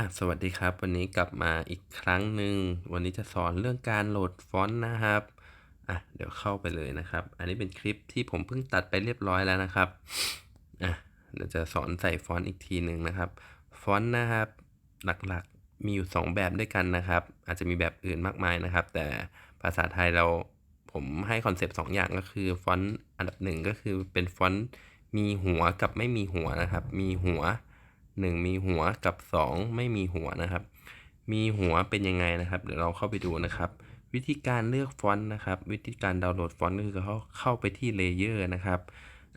อะสวัสดีครับ วันนี้กลับมาอีกครั้งหนึ่งวันนี้จะสอนเรื่องการโหลดฟอนต์นะครับอะเดี๋ยวเข้าไปเลยนะครับ อันนี้เป็นคลิปที่ผมเพิ่งตัดไปเรียบร้อยแล้วนะครับอะเดี๋ยวจะสอนใส่ฟอนต์อีกทีหนึ่งนะครับฟอนต์นะครับ หลักๆมีอยู่ 2 แบบด้วยกันนะครับ อาจจะมีแบบอื่นมากมายนะครับ แต่ภาษาไทยเราผมให้คอนเซปต์2อย่างก็คือฟอนต์อันดับหนึ่งก็คือเป็นฟอนต์มีหัวกับไม่มีหัวนะครับ มีหัว 1 มีหัวกับ 2 ไม่มีหัวนะครับ มีหัวเป็นยังไงนะครับ เดี๋ยวเราเข้าไปดูนะครับ วิธีการเลือกฟอนต์นะครับ วิธีการดาวน์โหลดฟอนต์ก็คือเขาเข้าไปที่เลเยอร์นะครับ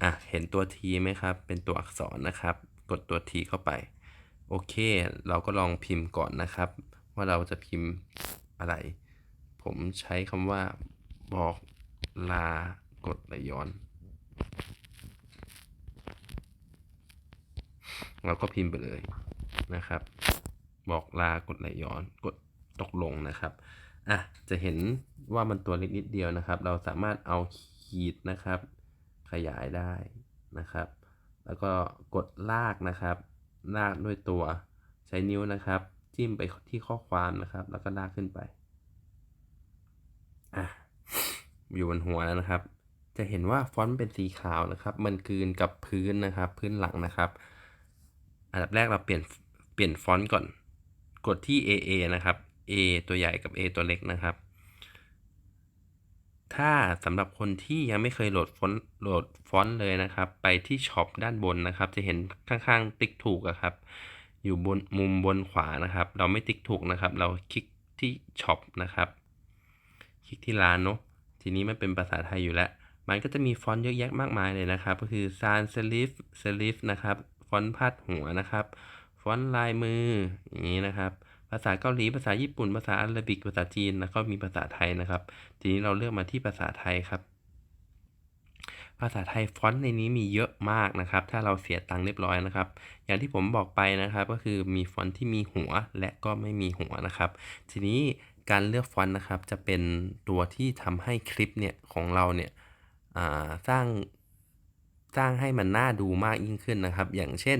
อะเห็นตัว T ไหมครับ เป็นตัวอักษรนะครับ กดตัว T เข้าไป โอเค เราก็ลองพิมพ์ก่อนนะครับ ว่าเราจะพิมพ์อะไร ผมใช้คำว่าบอกลากดไหลย้อน เราก็พิมพ์ไปเลยนะครับ บอกลากดไหลย้อนกดตกลงนะครับอะจะเห็นว่ามันตัวเล็กนิดเดียวนะครับ เราสามารถเอาขีดนะครับ ขยายได้นะครับ แล้วก็กดลากนะครับ ลากด้วยตัวใช้นิ้วนะครับ จิ้มไปที่ข้อความนะครับ แล้วก็ลากขึ้นไปอะอยู่บนหัวแล้วนะครับ จะเห็นว่าฟอนต์เป็นสีขาวนะครับ มันกลืนกับพื้นนะครับ พื้นหลังนะครับ อันดับแรกเราเปลี่ยนเปลี่ยนฟอนต์ก่อน กดที่ AA นะครับ A ตัวใหญ่กับ A ตัวเล็กนะครับ ถ้าสำหรับคนที่ยังไม่เคยโหลดฟอนต์โหลดฟอนต์เลยนะครับ ไปที่ช็อปด้านบนนะครับ จะเห็นข้างๆ ติ๊กถูกครับ อยู่บนมุมบนขวานะครับ เราไม่ติ๊กถูกนะครับ เราคลิกที่ช็อปนะครับ คลิกที่ร้านเนาะ ทีนี้มันเป็นภาษาไทยอยู่แล้ว มันก็จะมีฟอนต์เยอะแยะมากมายเลยนะครับ ก็คือซานเซลิฟเซลิฟนะครับ อนต์พาดหัวนะครับฟอนต์ลายมืออย่างนี้นะครับ ภาษาเกาหลีภาษาญี่ปุ่น ภาษาอาหรับิกภาษาจีนแล้วก็มีภาษาไทยนะครับ ทีนี้เราเลือกมาที่ภาษาไทยครับ ภาษาไทยฟอนต์ในนี้มีเยอะมากนะครับ ถ้าเราเสียตังค์เรียบร้อยนะครับ อย่างที่ผมบอกไปนะครับ ก็คือมีฟอนต์ที่มีหัวและก็ไม่มีหัวนะครับ ทีนี้การเลือกฟอนต์นะครับ จะเป็นตัวที่ทำให้คลิปเนี่ยของเราเนี่ยสร้าง สร้างให้มันน่าดูมากยิ่งขึ้นนะครับ อย่างเช่น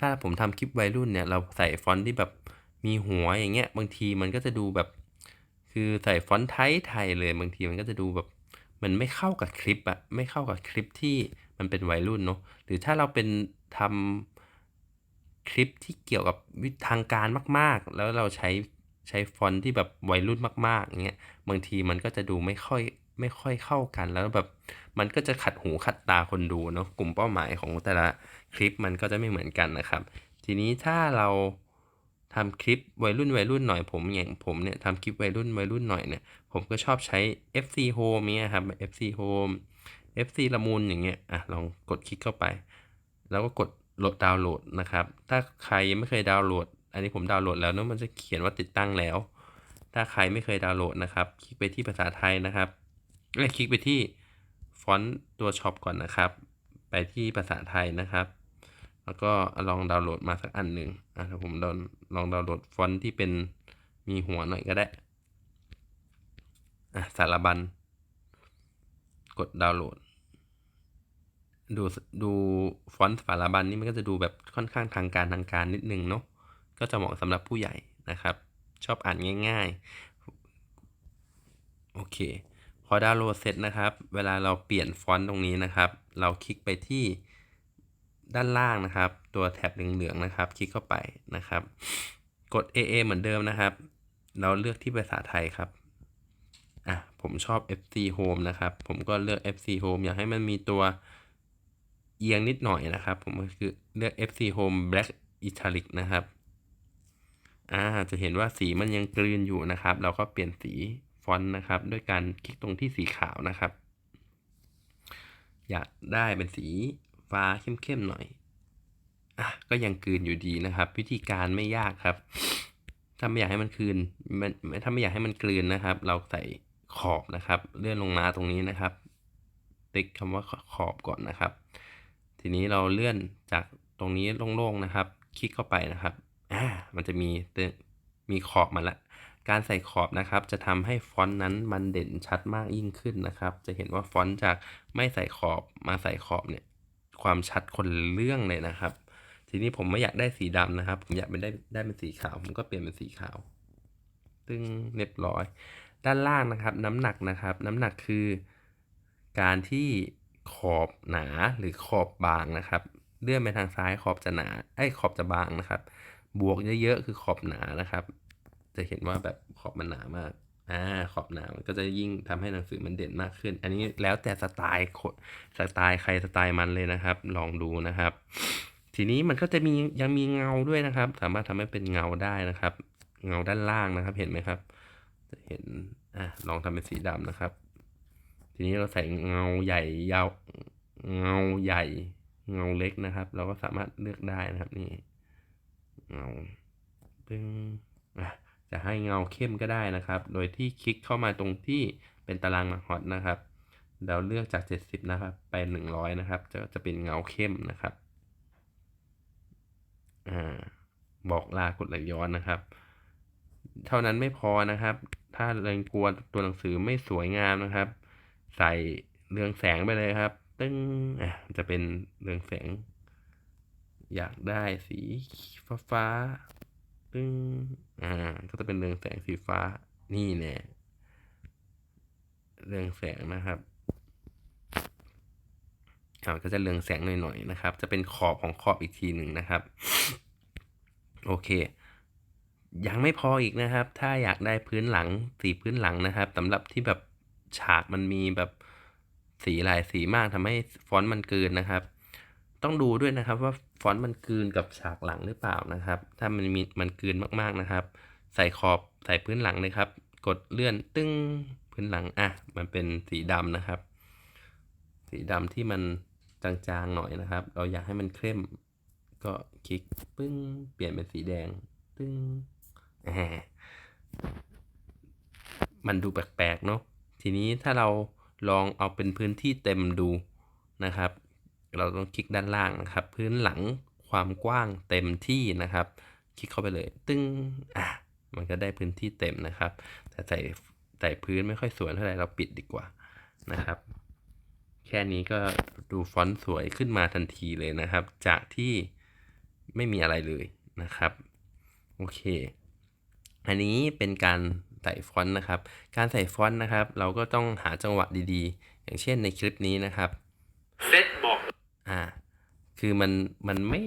ถ้าผมทำคลิปวัยรุ่นเนี่ยเราใส่ฟอนต์ที่แบบมีหัวอย่างเงี้ยบางทีมันก็จะดูแบบ คือใส่ฟอนต์ไทยไทยเลยบางทีมันก็จะดูแบบมันไม่เข้ากับคลิปอะไม่เข้ากับคลิปที่มันเป็นวัยรุ่นเนาะหรือถ้าเราเป็นทำคลิปที่เกี่ยวกับวิทางการมาก ๆ แล้วเราใช้ใช้ฟอนต์ที่แบบวัยรุ่นมากๆอย่างเงี้ยบางทีมันก็จะดูไม่ค่อย ไม่ค่อยเข้ากันแล้วแบบมันก็จะขัดหูขัดตาคนดูเนาะกลุ่มเป้าหมายของแต่ละคลิปมันก็จะไม่เหมือนกันนะครับ ทีนี้ถ้าเราทำคลิปวัยรุ่นวัยรุ่นหน่อยผมอย่างผมเนี่ยทำคลิปวัยรุ่นวัยรุ่นหน่อยเนี่ยผมก็ชอบใช้ FC Home เนี่ยครับ FC Home FC ละมุนอย่างเงี้ยอะลองกดคลิกเข้าไป แล้วก็กดโหลดดาวน์โหลดนะครับ ถ้าใครยังไม่เคยดาวน์โหลด อันนี้ผมดาวน์โหลดแล้วเนาะมันจะเขียนว่าติดตั้งแล้ว ถ้าใครไม่เคยดาวน์โหลดนะครับ คลิกไปที่ภาษาไทยนะครับ แล้วคลิกไปที่ฟอนต์ตัวช็อปก่อนนะครับ ไปที่ภาษาไทยนะครับ แล้วก็ลองดาวน์โหลดมาสักอันหนึ่งอะผมลองลองดาวน์โหลดฟอนต์ที่เป็นมีหัวหน่อยก็ได้อะสารบัญ กดดาวน์โหลด ดูดูฟอนต์สารบัญนี่มันก็จะดูแบบค่อนข้างทางการทางการนิดนึงเนาะก็จะเหมาะสำหรับผู้ใหญ่นะครับ ชอบอ่านง่าย ๆ โอเค อดาวน์โหลดเสร็จนะครับ เวลาเราเปลี่ยนฟอนต์ตรงนี้นะครับ เราคลิกไปที่ด้านล่างนะครับ ตัวแท็บเหลืองๆนะครับ คลิกเข้าไปนะครับ กด AA เหมือนเดิมนะครับ เราเลือกที่ภาษาไทยครับอะผมชอบ FC Home นะครับ ผมก็เลือก FC Home อยากให้มันมีตัวเอียงนิดหน่อยนะครับ ผมก็คือเลือก FC Home Black Italic นะครับอ่าจะเห็นว่าสีมันยังกลืนอยู่นะครับ เราก็เปลี่ยนสี ฟอนต์นะครับ ด้วยการคลิกตรงที่สีขาวนะครับ อยากได้เป็นสีฟ้าเข้มๆหน่อยอะก็ยังกลืนอยู่ดีนะครับ วิธีการไม่ยากครับ ถ้าไม่อยากให้มันคืนมันถ้าไม่อยากให้มันกลืนนะครับ เราใส่ขอบนะครับ เลื่อนลงมาตรงนี้นะครับ ติ๊กคำว่าขอบก่อนนะครับ ทีนี้เราเลื่อนจากตรงนี้โล่งๆนะครับ คลิกเข้าไปนะครับอ่ามันจะมีมีขอบมาแล้ว การใส่ขอบนะครับจะทำให้ฟอนต์นั้นมันเด่นชัดมากยิ่งขึ้นนะครับ จะเห็นว่าฟอนต์จากไม่ใส่ขอบมาใส่ขอบเนี่ยความชัดคนเรื่องเลยนะครับ ทีนี้ผมไม่อยากได้สีดำนะครับ ผมอยากเป็นได้ได้เป็นสีขาว ผมก็เปลี่ยนเป็นสีขาวซึ่งเรียบร้อย ด้านล่างนะครับ น้ำหนักนะครับ น้ำหนักคือ การที่ขอบหนาหรือขอบบางนะครับเลื่อนไปทางซ้ายขอบจะหนาไอ้ขอบจะบางนะครับ บวกเยอะๆคือขอบหนานะครับ จะเห็นว่าแบบขอบมันหนามากอ่าขอบหนามันก็จะยิ่งทำให้หนังสือมันเด่นมากขึ้น อันนี้แล้วแต่สไตล์คนสไตล์ใครสไตล์มันเลยนะครับ ลองดูนะครับ ทีนี้มันก็จะมียังมีเงาด้วยนะครับ สามารถทำให้เป็นเงาได้นะครับ เงาด้านล่างนะครับ เห็นไหมครับ จะเห็นอะลองทำเป็นสีดำนะครับ ทีนี้เราใส่เงาใหญ่ยาวเงาใหญ่ เงาเล็กนะครับ เราก็สามารถเลือกได้นะครับนี่เงาปึ้งอะ จะให้เงาเข้มก็ได้นะครับ โดยที่คลิกเข้ามาตรงที่เป็นตารางมาฮอตนะครับเราเลือกจาก 70 นะครับไป 100 นะครับ จะจะเป็นเงาเข้มนะครับอ่าบอกลากดไหลย้อนนะครับ เท่านั้นไม่พอนะครับ ถ้าเรงกลัวตัวหนังสือไม่สวยงามนะครับ ใส่เรืองแสงไปเลยครับ ตึ้งจะเป็นเรืองแสง อยากได้สีฟ้าฟา ตึ้งอ่า ก็จะเป็นเรืองแสงสีฟ้า นี่แน่เรืองแสงนะครับอ่าก็จะเรืองแสงหน่อยๆนะครับ จะเป็นขอบของขอบอีกทีหนึ่งนะครับ โอเค ยังไม่พออีกนะครับ ถ้าอยากได้พื้นหลังสีพื้นหลังนะครับสำหรับที่แบบฉากมันมีแบบสีหลายสีมากทำให้ฟอนต์มันเกินนะครับ ต้องดูด้วยนะครับว่า ฟอนต์มันกลืนกับฉากหลังหรือเปล่านะครับ ถ้ามันมีมันกลืนมากๆนะครับ ใส่ขอบใส่พื้นหลังเลยครับ กดเลื่อนตึ้งพื้นหลังอะมันเป็นสีดำนะครับ สีดำที่มันจางๆหน่อยนะครับ เราอยากให้มันเข้ม ก็คลิกปึ้งเปลี่ยนเป็นสีแดง ตึ้งมันดูแปลกๆเนาะทีนี้ถ้าเราลองเอาเป็นพื้นที่เต็มดูนะครับ เราต้องคลิกด้านล่างนะครับ พื้นหลังความกว้างเต็มที่นะครับ คลิกเข้าไปเลยตึ้งอะมันก็ได้พื้นที่เต็มนะครับ แต่ใส่ใส่พื้นไม่ค่อยสวยเท่าไหร่เราปิดดีกว่านะครับ แค่นี้ก็ดูฟอนต์สวยขึ้นมาทันทีเลยนะครับ จากที่ไม่มีอะไรเลยนะครับโอเค อันนี้เป็นการใส่ฟอนต์นะครับ การใส่ฟอนต์นะครับ เราก็ต้องหาจังหวะดีๆ อย่างเช่นในคลิปนี้นะครับ คือมันมันไม่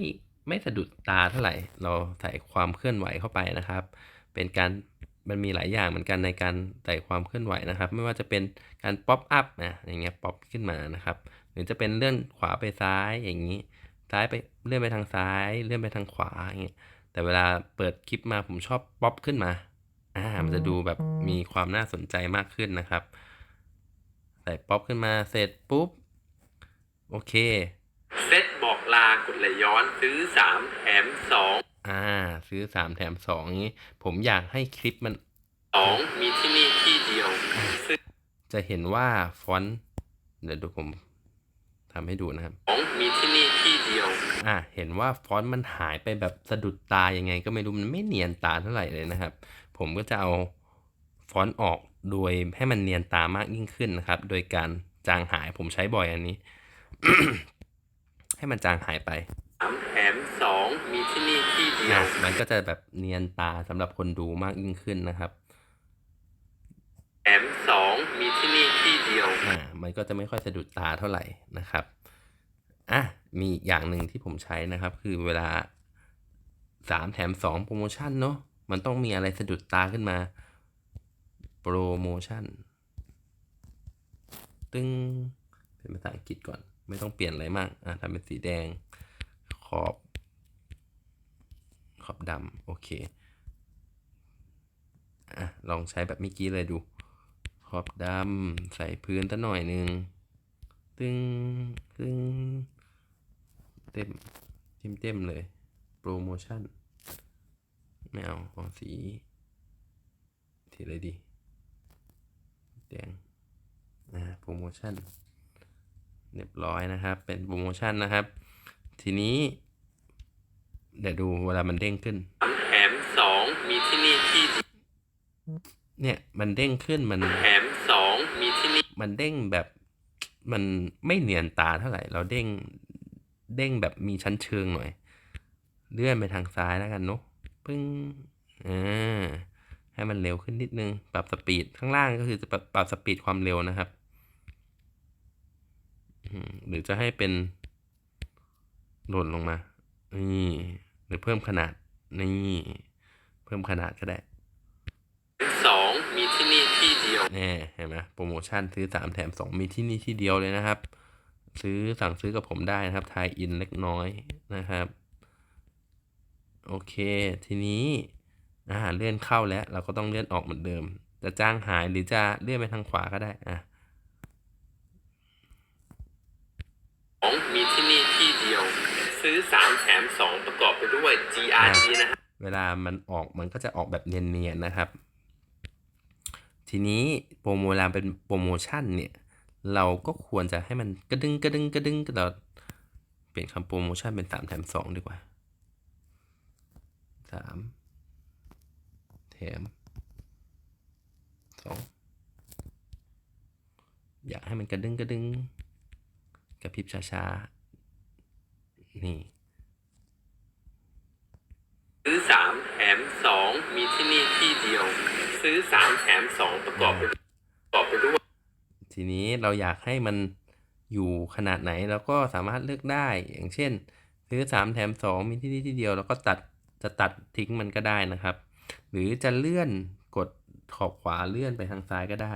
ไม่สะดุดตาเท่าไหร่ เราใส่ความเคลื่อนไหวเข้าไปนะครับ เป็นการมันมีหลายอย่างเหมือนกันในการใส่ความเคลื่อนไหวนะครับ ไม่ว่าจะเป็นการป๊อปอัพนะอย่างเงี้ยป๊อปขึ้นมานะครับ หรือจะเป็นเลื่อนขวาไปซ้ายอย่างนี้ ซ้ายไปเลื่อนไปทางซ้าย เลื่อนไปทางขวาอย่างเงี้ยแต่เวลาเปิดคลิปมาผมชอบป๊อปขึ้นมาอ่ามันจะดูแบบมีความน่าสนใจมากขึ้นนะครับ ใส่ป๊อปขึ้นมาเสร็จปุ๊บ โอเคเซตบอก ลากดไหลย้อนซื้อสามแถมสองอ่า ซื้อสามแถมสองนี้ ผมอยากให้คลิปมันสองมีที่นี่ที่เดียวซื้อจะเห็นว่าฟอนต์เดี๋ยวดูผมทำให้ดูนะครับสองมีที่นี่ที่เดียว อ่าเห็นว่าฟอนต์มันหายไปแบบสะดุดตายังไง ก็ไม่รู้มันไม่เนียนตาเท่าไหร่เลยนะครับ ผมก็จะเอาฟอนต์ออกโดยให้มันเนียนตามากยิ่งขึ้นนะครับ โดยการจางหายผมใช้บ่อยอันนี้ ให้มันจางหายไปสามแถมสองมีที่นี่ที่เดียวอะมันก็จะแบบเนียนตาสำหรับคนดูมากยิ่งขึ้นนะครับแถมสองมีที่นี่ที่เดียวอ่ามันก็จะไม่ค่อยสะดุดตาเท่าไหร่นะครับอะมีอีกอย่างหนึ่งที่ผมใช้นะครับ คือเวลาสามแถมสองโปรโมชั่นเนาะมันต้องมีอะไรสะดุดตาขึ้นมา โปรโมชั่น ตึ้งเป็นภาษาอังกฤษก่อน ไม่ต้องเปลี่ยนอะไรมากอะทำเป็นสีแดง ขอบ ขอบดำโอเคอะลองใช้แบบเมื่อกี้เลยดู ขอบดำใส่พื้นตั้หน่อยหนึ่งตึงตึงเต็มเต็มเต็มเลย โปรโมชั่น ไม่เอาเอาสี สีอะไรดี แดง อ่า โปรโมชั่น เรียบร้อยนะครับ เป็นโปรโมชั่นนะครับ ทีนี้ เดี๋ยวดูเวลามันเด้งขึ้นสามแถมสองมีที่นี่ที่เดียวเนี่ยมันเด้งขึ้นมันแถมสองมีที่นี่มันเด้งแบบมันไม่เนียนตาเท่าไหร่ เราเด้งเด้งแบบมีชั้นเชิงหน่อย เลื่อนไปทางซ้ายแล้วกันเนาะปึ้งอ่าให้มันเร็วขึ้นนิดนึง ปรับสปีดข้างล่างก็คือจะปรับปรับสปีดความเร็วนะครับอืม หรือจะให้เป็นหล่นลงมา นี่ หรือเพิ่มขนาด นี่ เพิ่มขนาดก็ได้สองมีที่นี่ที่เดียวแน่เห็นไหมโปรโมชั่นซื้อสามแถมสองมีที่นี่ที่เดียวเลยนะครับ ซื้อสั่งซื้อกับผมได้นะครับ ทายอินเล็กน้อยนะครับ โอเค ทีนี้อาหารเลื่อนเข้าแล้ว เราก็ต้องเลื่อนออกเหมือนเดิม จะจ้างหายหรือจะเลื่อนไปทางขวาก็ได้ อะ สองมีที่นี่ที่เดียว ซื้อสามแถมสองประกอบไปด้วย GRG นะฮะเวลามันออกมันก็จะออกแบบเนียนๆนะครับ ทีนี้โปรโมเวลาเป็นโปรโมชั่นเนี่ย เราก็ควรจะให้มันกระดึงกระดึงกระดึงกระดดเปลี่ยนคำโปรโมชั่นเป็นสามแถมสองดีกว่าสามแถมสองอยากให้มันกระดึงกระดึงกระพริบช้าๆ นี่ซื้อสามแถมสองมีที่นี่ที่เดียว ซื้อสามแถมสองประกอบไปประกอบไปด้วยทีนี้เราอยากให้มันอยู่ขนาดไหนเราก็สามารถเลือกได้อย่างเช่น ซื้อ3แถม2มีที่นี่ที่เดียว แล้วก็ตัดจะตัดทิ้งมันก็ได้นะครับ หรือจะเลื่อนกดขอบขวาเลื่อนไปทางซ้ายก็ได้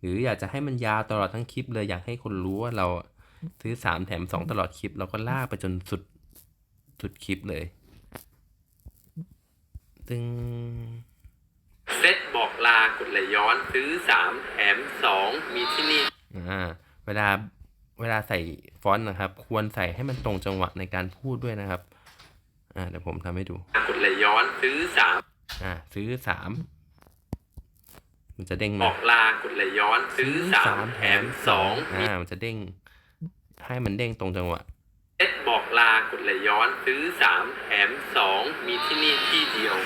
หรืออยากจะให้มันยาวตลอดทั้งคลิปเลยอยากให้คนรู้ว่าเรา ซื้อ3แถม2ตลอดคลิป เราก็ลากไปจนสุดสุดคลิปเลย ตึงเซตบอกลากดไหลย้อนซื้อสามแถมสองมีที่นี่อ่าเวลาเวลาใส่ฟอนต์นะครับ ควรใส่ให้มันตรงจังหวะในการพูดด้วยนะครับ อ่าเดี๋ยวผมทำให้ดู กดไหลย้อนซื้อสามอ่า ซื้อสามมันจะเด้งบมาอกลากดไหลย้อนซื้อสามแถมสองมีอ่ามันจะเด้ง ให้มันเด้งตรงจังหวะเซตบอกลากดไหลย้อนซื้อสามแถมสองมีที่นี่ที่เดียว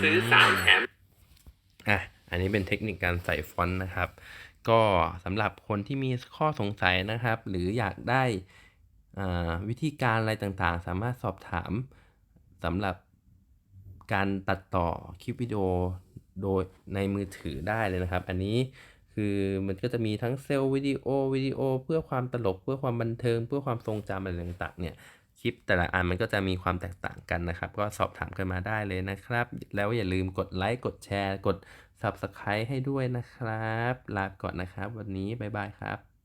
ซื้อสามแถมอะอันนี้เป็นเทคนิคการใส่ฟอนต์นะครับ ก็สำหรับคนที่มีข้อสงสัยนะครับ หรืออยากได้อ่าวิธีการอะไรต่างๆ สามารถสอบถามสำหรับการตัดต่อคลิปวิดีโอโดยในมือถือได้เลยนะครับ อันนี้ คือมันก็จะมีทั้งเซลล์วิดีโอวิดีโอ เพื่อความตลกเพื่อความบันเทิง เพื่อความทรงจำอะไรต่างๆเนี่ยคลิปแต่ละอันมันก็จะมีความแตกต่างกันนะครับ ก็สอบถามกันมาได้เลยนะครับ แล้วอย่าลืมกดไลค์กดแชร์ กด Subscribe ให้ด้วยนะครับ ลาไปก่อนนะครับ วันนี้บ๊ายบายครับ